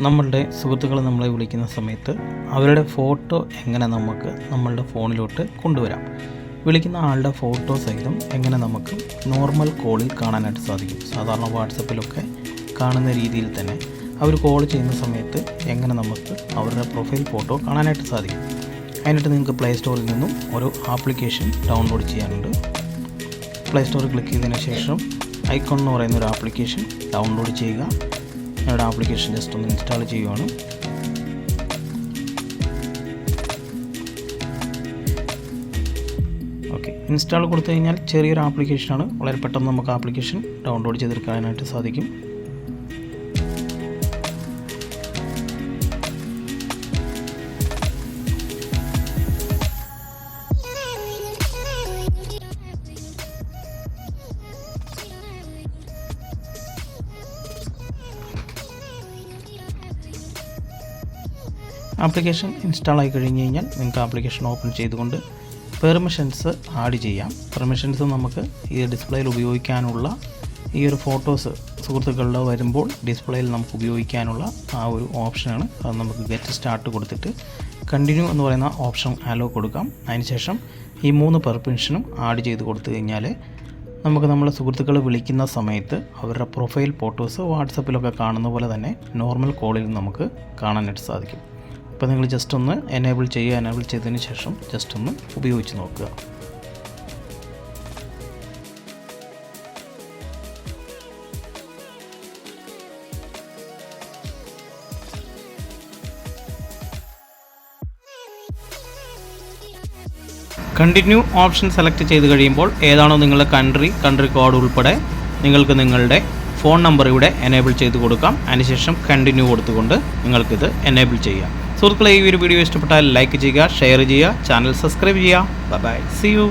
നമ്മളുടെ സുഹൃത്തുക്കൾ നമ്മളെ വിളിക്കുന്ന സമയത്ത് അവരുടെ ഫോട്ടോ എങ്ങനെ നമുക്ക് നമ്മളുടെ ഫോണിലോട്ട് കൊണ്ടുവരാം. വിളിക്കുന്ന ആളുടെ ഫോട്ടോ സഹിതം എങ്ങനെ നമുക്ക് നോർമൽ കോളിൽ കാണാനായിട്ട് സാധിക്കും. സാധാരണ വാട്സപ്പിലൊക്കെ കാണുന്ന രീതിയിൽ തന്നെ അവർ കോൾ ചെയ്യുന്ന സമയത്ത് എങ്ങനെ നമുക്ക് അവരുടെ പ്രൊഫൈൽ ഫോട്ടോ കാണാനായിട്ട് സാധിക്കും. അതിനായിട്ട് നിങ്ങൾക്ക് പ്ലേ സ്റ്റോറിൽ നിന്നും ഒരു ആപ്ലിക്കേഷൻ ഡൗൺലോഡ് ചെയ്യാനുണ്ട്. പ്ലേ സ്റ്റോറിൽ ക്ലിക്ക് ചെയ്തതിന് ശേഷം ഐക്കോൺ എന്ന് പറയുന്ന ഒരു ആപ്ലിക്കേഷൻ ഡൗൺലോഡ് ചെയ്യുക. ഞങ്ങളുടെ ആപ്ലിക്കേഷൻ ജസ്റ്റ് ഒന്ന് ഇൻസ്റ്റാൾ ചെയ്യുവാണ്. ഓക്കെ ഇൻസ്റ്റാൾ കൊടുത്തു കഴിഞ്ഞാൽ ചെറിയൊരു ആപ്ലിക്കേഷനാണ്. വളരെ പെട്ടെന്ന് നമുക്ക് ആപ്ലിക്കേഷൻ ഡൗൺലോഡ് ചെയ്തെടുക്കാനായിട്ട് സാധിക്കും. ആപ്ലിക്കേഷൻ ഇൻസ്റ്റാൾ ആയി കഴിഞ്ഞ് കഴിഞ്ഞാൽ നിങ്ങൾക്ക് ആപ്ലിക്കേഷൻ ഓപ്പൺ ചെയ്തുകൊണ്ട് പെർമിഷൻസ് ആഡ് ചെയ്യാം. പെർമിഷൻസ് നമുക്ക് ഈ ഡിസ്പ്ലേയിൽ ഉപയോഗിക്കാനുള്ള ഈ ഒരു ഫോട്ടോസ് സുഹൃത്തുക്കളുടെ വരുമ്പോൾ ഡിസ്പ്ലേയിൽ നമുക്ക് ഉപയോഗിക്കാനുള്ള ആ ഒരു ഓപ്ഷനാണ്. അത് നമുക്ക് ഗെറ്റ് സ്റ്റാർട്ട് കൊടുത്തിട്ട് കണ്ടിന്യൂ എന്ന് പറയുന്ന ഓപ്ഷൻ അലോ കൊടുക്കാം. അതിനുശേഷം ഈ മൂന്ന് പെർമിഷനും ആഡ് ചെയ്ത് കൊടുത്തു കഴിഞ്ഞാൽ നമുക്ക് നമ്മളെ സുഹൃത്തുക്കൾ വിളിക്കുന്ന സമയത്ത് അവരുടെ പ്രൊഫൈൽ ഫോട്ടോസ് വാട്സപ്പിലൊക്കെ കാണുന്ന പോലെ തന്നെ നോർമൽ കോളിൽ നമുക്ക് കാണാനായിട്ട് സാധിക്കും. അപ്പോൾ നിങ്ങൾ ജസ്റ്റ് ഒന്ന് എനേബിൾ ചെയ്യുക എനേബിൾ ചെയ്തതിന് ശേഷം ജസ്റ്റ് ഒന്ന് ഉപയോഗിച്ച് നോക്കുക. കണ്ടിന്യൂ ഓപ്ഷൻ സെലക്ട് ചെയ്ത് കഴിയുമ്പോൾ ഏതാണോ നിങ്ങളുടെ കൺട്രി കൺട്രി കോഡ് ഉൾപ്പെടെ നിങ്ങൾക്ക് നിങ്ങളുടെ ഫോൺ നമ്പർ ഇവിടെ എനേബിൾ ചെയ്ത് കൊടുക്കാം. അതിനുശേഷം കണ്ടിന്യൂ കൊടുത്തുകൊണ്ട് നിങ്ങൾക്കിത് എനേബിൾ ചെയ്യാം. സുഹൃത്തുക്കളെ ഈ ഒരു വീഡിയോ ഇഷ്ടപ്പെട്ടാൽ ലൈക്ക് ചെയ്യുക ഷെയർ ചെയ്യുക ചാനൽ സബ്സ്ക്രൈബ് ചെയ്യുക. Bye bye see you